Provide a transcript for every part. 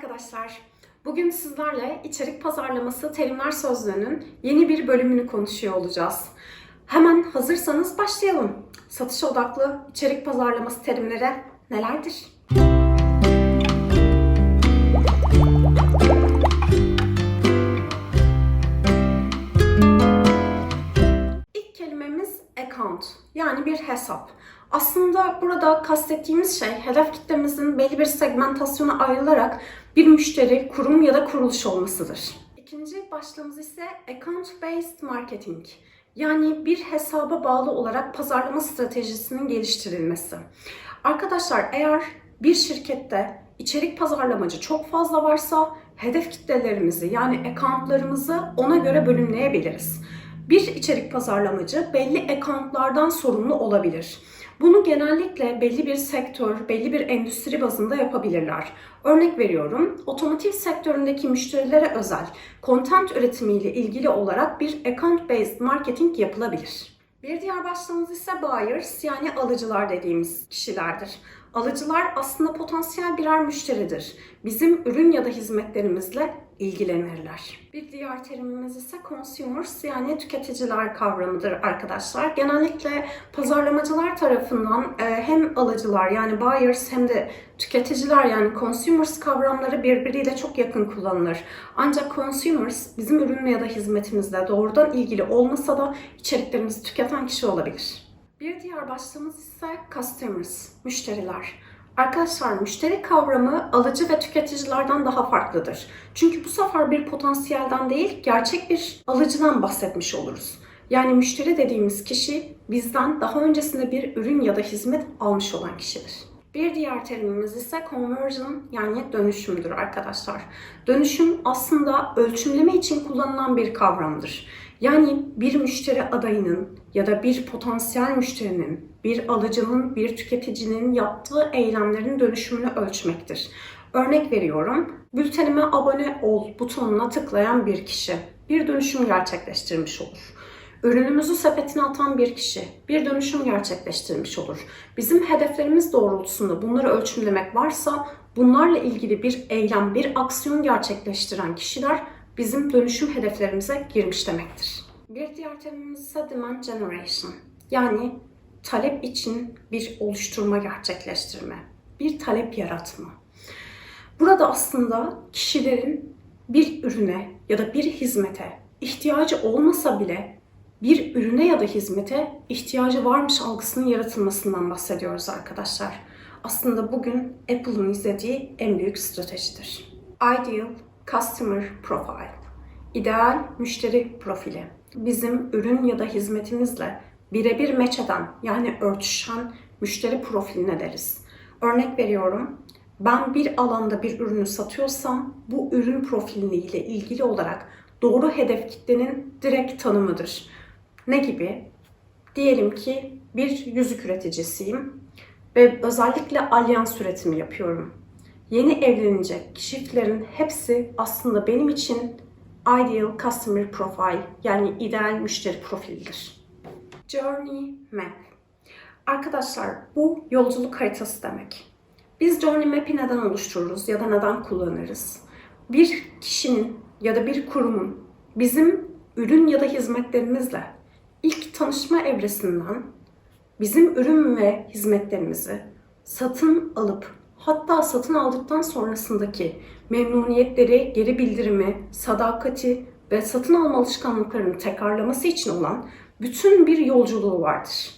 arkadaşlar. Bugün sizlerle içerik pazarlaması terimler sözlüğünün yeni bir bölümünü konuşuyor olacağız. Hemen hazırsanız başlayalım. Satış odaklı içerik pazarlaması terimleri nelerdir? Yani bir hesap. Aslında burada kastettiğimiz şey hedef kitlemizin belli bir segmentasyona ayrılarak bir müşteri, kurum ya da kuruluş olmasıdır. İkinci başlığımız ise account based marketing. Yani bir hesaba bağlı olarak pazarlama stratejisinin geliştirilmesi. Arkadaşlar eğer bir şirkette içerik pazarlamacı çok fazla varsa hedef kitlelerimizi yani accountlarımızı ona göre bölümleyebiliriz. Bir içerik pazarlamacı belli accountlardan sorumlu olabilir. Bunu genellikle belli bir sektör, belli bir endüstri bazında yapabilirler. Örnek veriyorum, otomotiv sektöründeki müşterilere özel content üretimiyle ilgili olarak bir account based marketing yapılabilir. Bir diğer başlığımız ise buyers yani alıcılar dediğimiz kişilerdir. Alıcılar aslında potansiyel birer müşteridir. Bizim ürün ya da hizmetlerimizle ilgilenirler. Bir diğer terimimiz ise consumers yani tüketiciler kavramıdır arkadaşlar. Genellikle pazarlamacılar tarafından e, hem alıcılar yani buyers hem de tüketiciler yani consumers kavramları birbiriyle çok yakın kullanılır. Ancak consumers bizim ürün ya da hizmetimizle doğrudan ilgili olmasa da içeriklerimizi tüketen kişi olabilir. Bir diğer başlığımız ise customers, müşteriler. Arkadaşlar müşteri kavramı alıcı ve tüketicilerden daha farklıdır. Çünkü bu sefer bir potansiyelden değil, gerçek bir alıcıdan bahsetmiş oluruz. Yani müşteri dediğimiz kişi bizden daha öncesinde bir ürün ya da hizmet almış olan kişidir. Bir diğer terimimiz ise conversion yani dönüşümdür arkadaşlar. Dönüşüm aslında ölçümleme için kullanılan bir kavramdır. Yani bir müşteri adayının ya da bir potansiyel müşterinin, bir alıcının, bir tüketicinin yaptığı eylemlerin dönüşümünü ölçmektir. Örnek veriyorum, bültenime abone ol butonuna tıklayan bir kişi bir dönüşüm gerçekleştirmiş olur. Ürünümüzü sepetine atan bir kişi bir dönüşüm gerçekleştirmiş olur. Bizim hedeflerimiz doğrultusunda bunları ölçümlemek varsa bunlarla ilgili bir eylem, bir aksiyon gerçekleştiren kişiler bizim dönüşüm hedeflerimize girmiş demektir. Bir diğer ise demand generation. Yani talep için bir oluşturma gerçekleştirme, bir talep yaratma. Burada aslında kişilerin bir ürüne ya da bir hizmete ihtiyacı olmasa bile bir ürüne ya da hizmete ihtiyacı varmış algısının yaratılmasından bahsediyoruz arkadaşlar. Aslında bugün Apple'ın izlediği en büyük stratejidir. Ideal Customer Profile. İdeal müşteri profili. Bizim ürün ya da hizmetimizle birebir meç eden yani örtüşen müşteri profiline deriz. Örnek veriyorum. Ben bir alanda bir ürünü satıyorsam bu ürün profiliyle ilgili olarak doğru hedef kitlenin direkt tanımıdır. Ne gibi? Diyelim ki bir yüzük üreticisiyim ve özellikle alyans üretimi yapıyorum. Yeni evlenecek çiftlerin hepsi aslında benim için ideal customer profile yani ideal müşteri profilidir. Journey map. Arkadaşlar bu yolculuk haritası demek. Biz Journey Map'i neden oluştururuz ya da neden kullanırız? Bir kişinin ya da bir kurumun bizim ürün ya da hizmetlerimizle ilk tanışma evresinden bizim ürün ve hizmetlerimizi satın alıp hatta satın aldıktan sonrasındaki memnuniyetleri, geri bildirimi, sadakati ve satın alma alışkanlıklarını tekrarlaması için olan bütün bir yolculuğu vardır.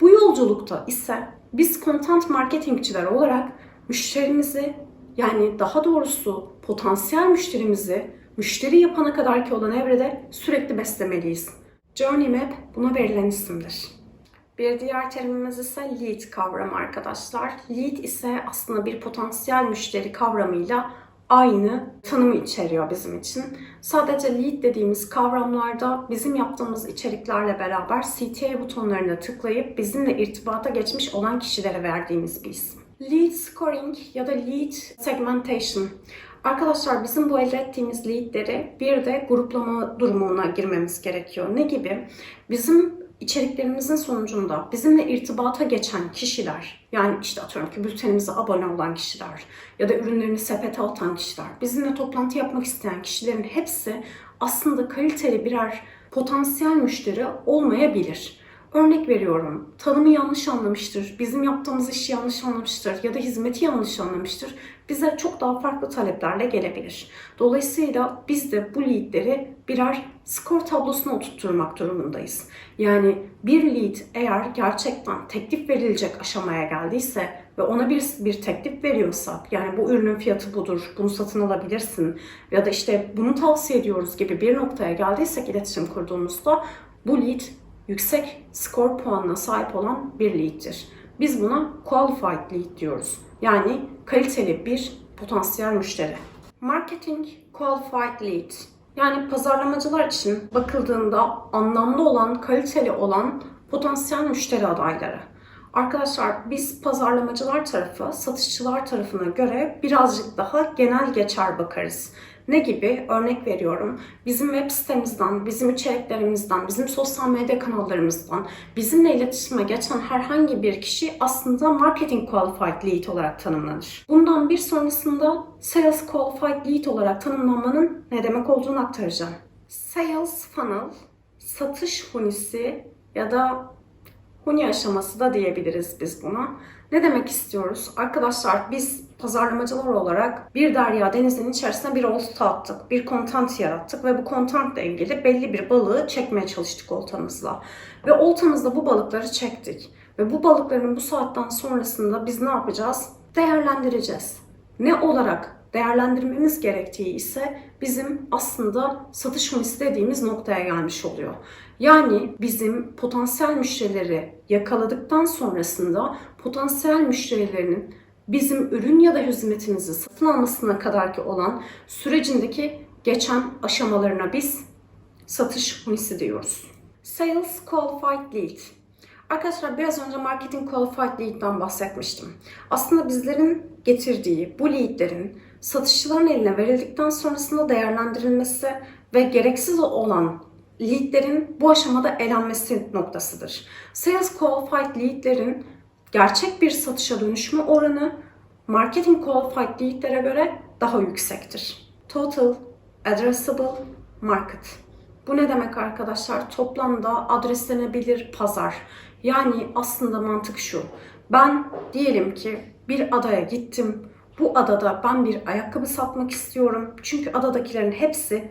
Bu yolculukta ise biz content marketingçiler olarak müşterimizi yani daha doğrusu potansiyel müşterimizi müşteri yapana kadarki olan evrede sürekli beslemeliyiz. Journey Map buna verilen isimdir. Bir diğer terimimiz ise lead kavramı arkadaşlar. Lead ise aslında bir potansiyel müşteri kavramıyla aynı tanımı içeriyor bizim için. Sadece lead dediğimiz kavramlarda bizim yaptığımız içeriklerle beraber CTA butonlarına tıklayıp bizimle irtibata geçmiş olan kişilere verdiğimiz bir isim. Lead scoring ya da lead segmentation. Arkadaşlar bizim bu elde ettiğimiz leadleri bir de gruplama durumuna girmemiz gerekiyor. Ne gibi? Bizim içeriklerimizin sonucunda bizimle irtibata geçen kişiler, yani işte atıyorum ki bültenimize abone olan kişiler ya da ürünlerini sepete atan kişiler, bizimle toplantı yapmak isteyen kişilerin hepsi aslında kaliteli birer potansiyel müşteri olmayabilir. Örnek veriyorum, tanımı yanlış anlamıştır, bizim yaptığımız işi yanlış anlamıştır ya da hizmeti yanlış anlamıştır. Bize çok daha farklı taleplerle gelebilir. Dolayısıyla biz de bu leadleri birer skor tablosuna oturtturmak durumundayız. Yani bir lead eğer gerçekten teklif verilecek aşamaya geldiyse ve ona bir, bir teklif veriyorsak yani bu ürünün fiyatı budur, bunu satın alabilirsin ya da işte bunu tavsiye ediyoruz gibi bir noktaya geldiysek iletişim kurduğumuzda bu lead yüksek skor puanına sahip olan bir lead'tir. Biz buna qualified lead diyoruz. Yani kaliteli bir potansiyel müşteri. Marketing qualified lead. Yani pazarlamacılar için bakıldığında anlamlı olan, kaliteli olan potansiyel müşteri adayları. Arkadaşlar biz pazarlamacılar tarafı, satışçılar tarafına göre birazcık daha genel geçer bakarız. Ne gibi? Örnek veriyorum. Bizim web sitemizden, bizim içeriklerimizden, bizim sosyal medya kanallarımızdan bizimle iletişime geçen herhangi bir kişi aslında marketing qualified lead olarak tanımlanır. Bundan bir sonrasında sales qualified lead olarak tanımlanmanın ne demek olduğunu aktaracağım. Sales funnel, satış hunisi ya da huni aşaması da diyebiliriz biz buna. Ne demek istiyoruz? Arkadaşlar biz pazarlamacılar olarak bir derya denizin içerisine bir olta attık. Bir content yarattık ve bu contentle ilgili belli bir balığı çekmeye çalıştık oltamızla. Ve oltamızda bu balıkları çektik. Ve bu balıkların bu saatten sonrasında biz ne yapacağız? Değerlendireceğiz. Ne olarak değerlendirmemiz gerektiği ise bizim aslında satış hunisi dediğimiz noktaya gelmiş oluyor. Yani bizim potansiyel müşterileri yakaladıktan sonrasında potansiyel müşterilerinin bizim ürün ya da hizmetimizi satın almasına kadar ki olan sürecindeki geçen aşamalarına biz satış hunisi diyoruz. Sales Qualified Lead. Arkadaşlar biraz önce Marketing Qualified Lead'den bahsetmiştim. Aslında bizlerin getirdiği bu leadlerin satışçıların eline verildikten sonrasında değerlendirilmesi ve gereksiz olan leadlerin bu aşamada elenmesi noktasıdır. Sales Qualified Leadlerin gerçek bir satışa dönüşme oranı Marketing Qualified Leadlere göre daha yüksektir. Total Addressable Market. Bu ne demek arkadaşlar? Toplamda adreslenebilir pazar. Yani aslında mantık şu. Ben diyelim ki bir adaya gittim. Bu adada ben bir ayakkabı satmak istiyorum. Çünkü adadakilerin hepsi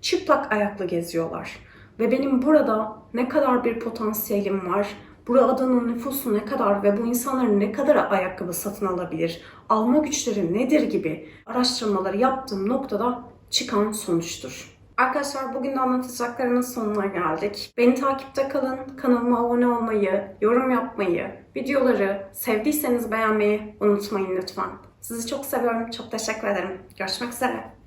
çıplak ayaklı geziyorlar. Ve benim burada ne kadar bir potansiyelim var, buradanın nüfusu ne kadar ve bu insanların ne kadar ayakkabı satın alabilir, alma güçleri nedir gibi araştırmaları yaptığım noktada çıkan sonuçtur. Arkadaşlar bugün de anlatacaklarımın sonuna geldik. Beni takipte kalın, kanalıma abone olmayı, yorum yapmayı, videoları sevdiyseniz beğenmeyi unutmayın lütfen. Sizi çok seviyorum, çok teşekkür ederim. Görüşmek üzere.